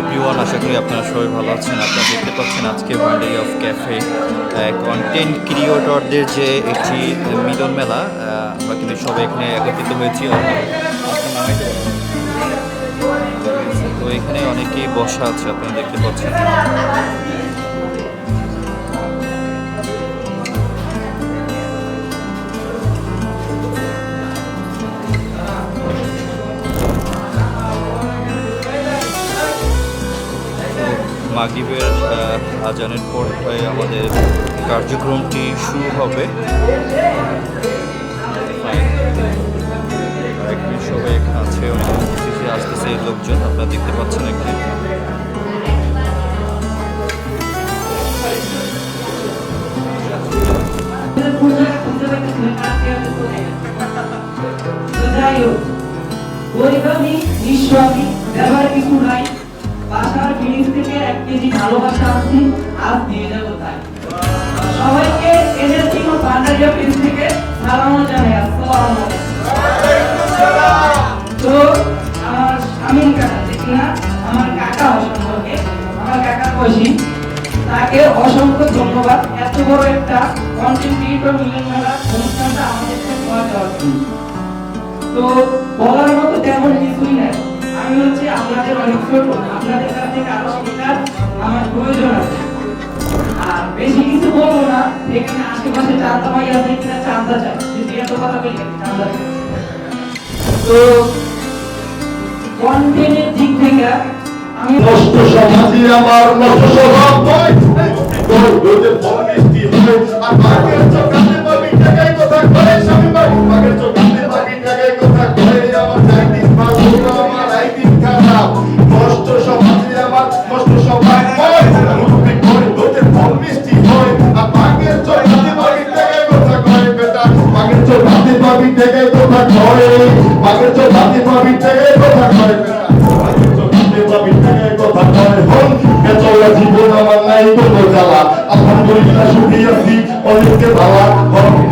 Everyone আশা করি আপনারা সবাই ভালো আছেন। আপনারা দেখতে পাচ্ছেন আজকে ভান্ডারি অফ ক্যাফে কন্টেন্ট ক্রিয়েটরদের যে একটি মিলন মেলা আমরা কিন্তু সবাই এখানে একত্রিত হয়েছি। তো এখানে অনেকেই বসা আছে, আপনারা দেখতে পাচ্ছেন। মাগরিবের আহ, আজানের পর আমাদের কার্যক্রমটি শুরু হবে। সবাই আছে অনেক কিছু আসতেছে লোকজন আপনারা দেখতে পাচ্ছেন এখানে যাই হোক গরিব আমি নিঃস্ব আমি ব্যবহার কিছু নাই। বাসার বিড়ির থেকে এক কেজি ভালোবাসা আনছি, আজ দিয়ে যাব তাই। সবাইকে এনার্জি ও ভান্ডারিয়া পেজ থেকে সালাম জানাই, আসসালামু তো, আমার স্বামীর কাকা আমার কাকা হয় আমার কাকা বয়সী তাকে অসংখ্য ধন্যবাদ। এত বড় একটা কন্টেন্ট মিলন মেলা অনুষ্ঠানটা আমাদেরকে করা দেওয়ার তো, বলার মতো তেমন কিছুই নাই। আমি হচ্ছে আপনাদের অনেক ছোট আছে কিনা চান্দা চাই যদি এত কথা বলি চান্দা তো কন্টেন্টের দিক থেকে আমি নষ্ট সমাজই আমার নষ্ট স্বভাব নয় আর চোখাতে কথা কয়। বাবি জায়গায় কথা কয়। হন কেচলা জীবন আমার নাই কোনো জ্বালা। আলহামদুলিল্লাহ সুখী আছি, অনেককে ভালা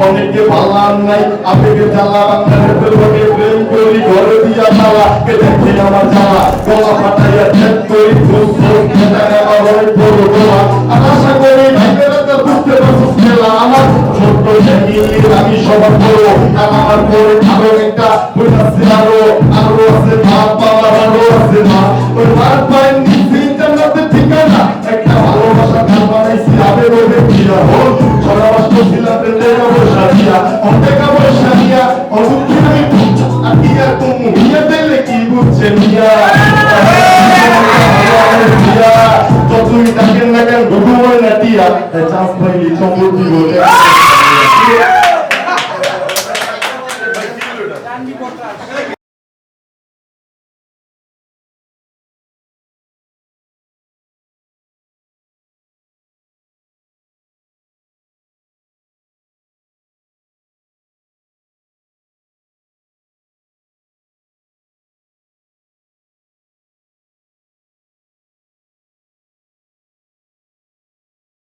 অনেককে ভালা নাই। আবেগে জ্বালা, বাংলাদেশের প্রেম করি, ঘরে দিয়া জ্বালা, কে দেখে আমার জ্বালা? গলা ফাটাইয়া চেক করি খুব খুব খেতায় আমার অনেক বড় গোলা আর আশা করি ভাইবেরা তো বুঝতে পারছিস খেলা আমার। ছোট্ট আমি সবার বড়। আর আমার পরে আরও একটা বই আছে আরও। আছে বাপ বাবার আরও আছে ওই মার পায়ের নিচে জান্নাতের ঠিকানা। একটা ভালোবাসা গান বানাইছি আবেগ ওদের দিয়া হোক। ছড়াবাস ছিলাম পেলে অবসা দিয়া অনেক অবসা দিয়া অদুঃখী আমি আর দিয়া তুমি হিয়া দিলে কি বুঝছে মিয়া? যতই ডাকেন না কেন ঢুকুবই না টিয়া। চান্স পাইলি সম্পত্তি বলে